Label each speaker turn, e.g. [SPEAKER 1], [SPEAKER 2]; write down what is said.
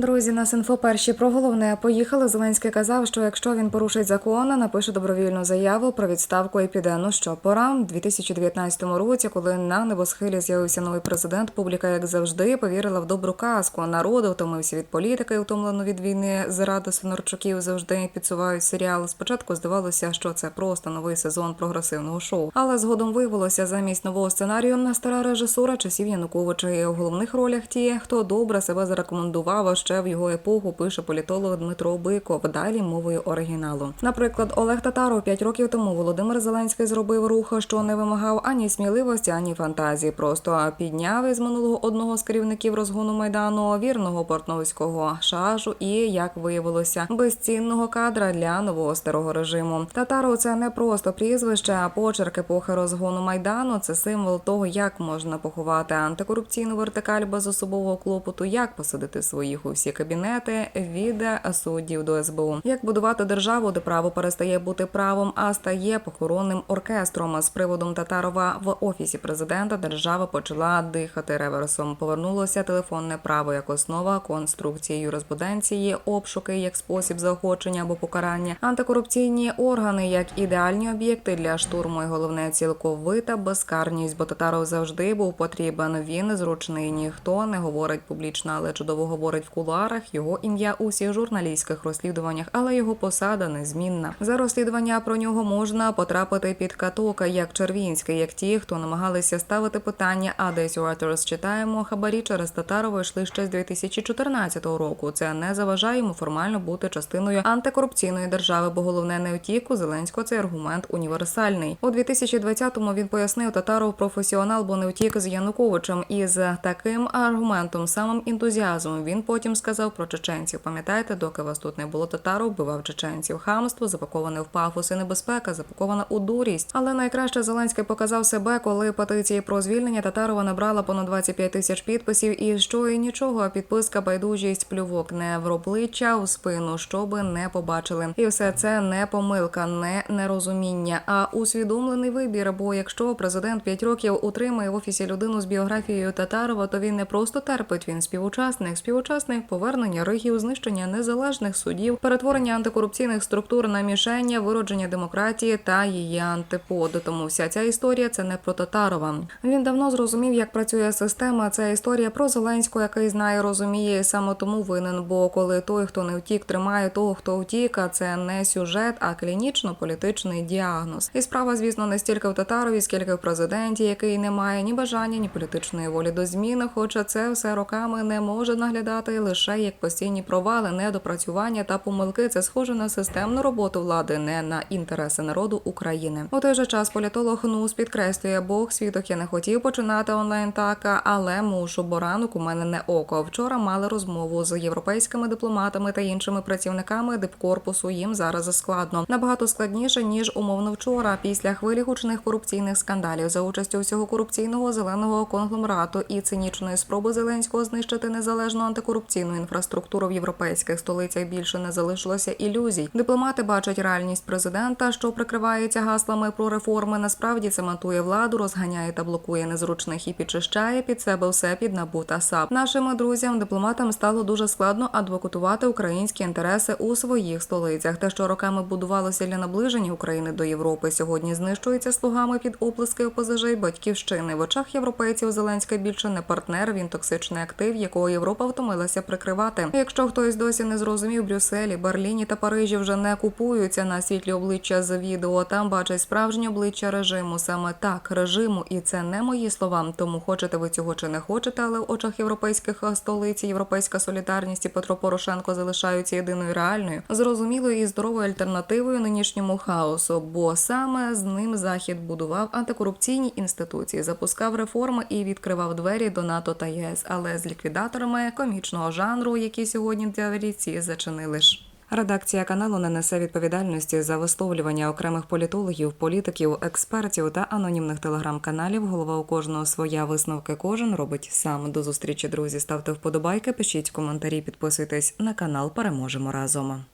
[SPEAKER 1] Друзі, нас інфо перші про головне поїхали. Зеленський казав, що якщо він порушить закон, напише добровільну заяву про відставку і піде. Ну що, пора У 2019 році, коли на небосхилі з'явився новий президент, публіка, як завжди, повірила в добру казку. Народу втомився від політики, втомлено від війни. Заради Свинарчуків завжди підсувають серіал. Спочатку здавалося, що це просто новий сезон прогресивного шоу. Але згодом виявилося замість нового сценарію на стара режисура часів Януковича. І у головних ролях ті, хто добре себе зарекомендував, ще в його епоху пише політолог Дмитро Биков. Далі мовою оригіналу. Наприклад, Олег Татаров п'ять років тому Володимир Зеленський зробив рух, що не вимагав ані сміливості, ані фантазії. Просто підняв із минулого одного з керівників розгону майдану вірного портновського шажу і, як виявилося, безцінного кадра для нового старого режиму. Татаров це не просто прізвище, а почерк епохи розгону майдану. Це символ того, як можна поховати антикорупційну вертикаль без особового клопоту, як посадити своїх у всі кабінети від суддів до СБУ, як будувати державу, де право перестає бути правом, а стає похоронним оркестром. З приводом Татарова в офісі президента держава почала дихати реверсом. Повернулося телефонне право як основа конструкції юриспруденції, обшуки як спосіб заохочення або покарання, антикорупційні органи як ідеальні об'єкти для штурму. І головне цілковита безкарність, бо Татаров завжди був потрібен. Він зручний. Ніхто не говорить публічно, але чудово говорить в кулуарах. Його ім'я у всіх журналістських розслідуваннях, але його посада незмінна. За розслідування про нього можна потрапити під каток, як Червінський, як ті, хто намагалися ставити питання. А десь Reuters читаємо хабарі через Татарова йшли ще з 2014 року. Це не заважає йому формально бути частиною антикорупційної держави, бо головне не утік у Зеленського. Цей аргумент універсальний. У 2020-му він пояснив Татаров професіонал, бо не утік з Януковичем. І з таким аргументом, самим ентузіазмом, він потім сказав про чеченців. Пам'ятаєте, доки вас тут не було Татаров, вбивав чеченців. Хамство запаковане в пафос і небезпека, запакована у дурість. Але найкраще Зеленський показав себе, коли петиції про звільнення Татарова набрала понад 25 тисяч підписів. І що і нічого, підписка байдужість плювок не в обличчя, у спину, щоби не побачили. І все це не помилка, не нерозуміння, а усвідомлений вибір. Бо якщо президент 5 років утримує в офісі людину з біографією Татарова, то він не просто терпить, він співучасник, співучасник повернення ригів, знищення незалежних судів, перетворення антикорупційних структур на мішення, виродження демократії та її антипод. Тому вся ця історія це не про Татарова. Він давно зрозумів, як працює система. Це історія про Зеленського, який знає, розуміє і саме тому винен. Бо коли той, хто не втік, тримає того, хто втік, а це не сюжет, а клінічно-політичний діагноз. І справа, звісно, не стільки в Татарові, скільки в президенті, який не має ні бажання, ні політичної волі до зміни. Хоча це все роками не може наглядати лише як постійні провали, недопрацювання та помилки. Це схоже на системну роботу влади, не на інтереси народу України. У той же час політолог НУС підкреслює, Бог світок я не хотів починати онлайн так, але мушу, бо ранок у мене не око. Вчора мали розмову з європейськими дипломатами та іншими працівниками дипкорпусу. Їм зараз складно набагато складніше ніж умовно вчора. Після хвилі гучних корупційних скандалів за участю всього корупційного зеленого конгломерату і цинічної спроби Зеленського знищити незалежну антикорупційну інфраструктуру в європейських столицях більше не залишилося ілюзій. Дипломати бачать реальність президента, що прикривається гаслами про реформи. Насправді цементує владу, розганяє та блокує незручних і підчищає під себе все під НАБУ та САП. Нашим друзям, дипломатам стало дуже складно адвокатувати українські інтереси у своїх столицях. Те, що роками будувалося для наближення України до Європи, сьогодні знищується слугами під оплески ОПЗЖ й батьківщини. В очах європейців Зеленська більше не партнер. Він токсичний актив, якого Європа втомилася прикривати. Якщо хтось досі не зрозумів, Брюсселі, Берліні та Парижі вже не купуються на світлі обличчя з відео. Там бачать справжнє обличчя режиму. Саме так режиму, і це не мої слова. Тому хочете ви цього чи не хочете, але в очах європейських столиць європейська солідарність і Петро Порошенко залишаються єдиною реальною, зрозумілою і здоровою альтернативою нинішньому хаосу. Бо саме з ним захід будував антикорупційні інституції, запускав реформи і відкривав двері до НАТО та ЄС, але з ліквідаторами комічного жанру, які сьогодні двері ці зачинили ж. Редакція каналу не несе відповідальності за висловлювання окремих політологів, політиків, експертів та анонімних телеграм-каналів. Голова у кожного своя висновки. Кожен робить сам. До зустрічі, друзі. Ставте вподобайки, пишіть коментарі, підписуйтесь на канал. Переможемо разом.